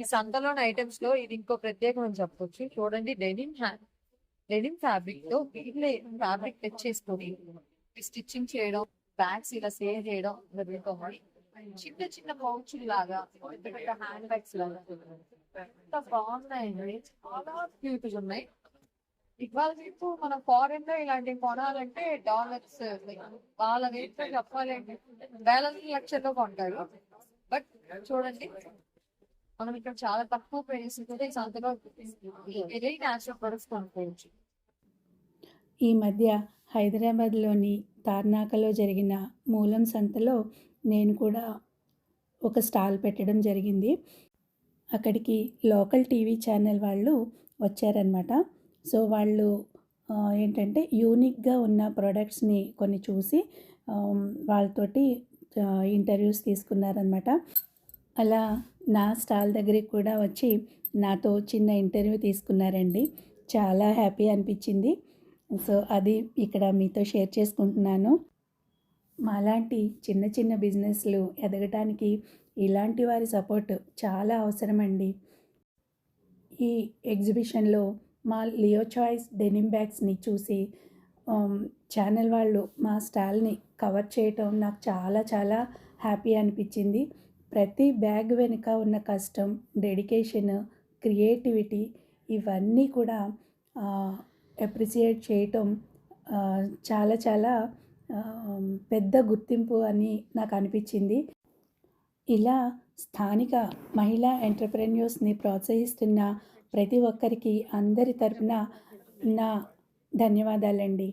ఈ సంతలోని ఐటమ్స్లో ఇది ఇంకో ప్రత్యేకం అని చెప్పొచ్చు. చూడండి డెనిమ్ హ్యాండ్ డెనిమ్ ఫ్యాబ్రిక్లో వీళ్ళే ఫ్యాబ్రిక్ తెచ్చేసుకొని స్టిచ్చింగ్ చేయడం బ్యాగ్స్ ఇలా సేవ్ చేయడం జరుగుతుంది. చిన్న చిన్న పౌచ్ లాగా పెద్ద పెద్ద హ్యాండ్ బ్యాగ్స్ లాగా. ఎంత బాగున్నాయండి. చాలా క్యూట్ ఉన్నాయి. ఇవాళ రేపు మనం ఫారెన్లో ఇలాంటివి కొనాలంటే డాలర్స్ వాళ్ళ రేట్ చెప్పాలి అంటే వేల లక్షల్లో కొంటారు. బట్ చూడండి మనం ఇక్కడ చాలా తక్కువ ప్రైస్ సంతలో వెరీ న్యాచురల్ ప్రొడక్ట్స్ కొనుక్కోవచ్చు ఈ మధ్య హైదరాబాద్లోని తార్నాకలో జరిగిన మూలం సంతలో నేను కూడా ఒక స్టాల్ పెట్టడం జరిగింది. అక్కడికి లోకల్ టీవీ ఛానల్ వాళ్ళు వచ్చారనమాట సో వాళ్ళు ఏంటంటే యూనిక్గా ఉన్న ప్రోడక్ట్స్ని కొన్ని చూసి వాళ్ళతోటి ఇంటర్వ్యూస్ తీసుకున్నారనమాట అలా నా స్టాల్ దగ్గరికి కూడా వచ్చి నాతో చిన్న ఇంటర్వ్యూ తీసుకున్నారండి. చాలా హ్యాపీ అనిపించింది. సో అది ఇక్కడ మీతో షేర్ చేసుకుంటున్నాను. మాలాంటి చిన్న చిన్న బిజినెస్లు ఎదగటానికి ఇలాంటి వారి సపోర్ట్ చాలా అవసరమండి. ఈ ఎగ్జిబిషన్లో మా లియో చాయిస్ డెనిమ్ బ్యాగ్స్ని చూసి ఛానల్ వాళ్ళు మా స్టాల్ని కవర్ చేయటం నాకు చాలా చాలా హ్యాపీ అనిపించింది. ప్రతి బ్యాగ్ వెనుక ఉన్న కష్టం డెడికేషన్ క్రియేటివిటీ ఇవన్నీ కూడా అప్రిసియేట్ చేయటం చాలా చాలా పెద్ద గుర్తింపు అని నాకు అనిపించింది. ఇలా స్థానిక మహిళా ఎంటర్ప్రెన్యూర్స్ని ప్రోత్సహిస్తున్న ప్రతి ఒక్కరికి అందరి తరపున నా ధన్యవాదాలండి.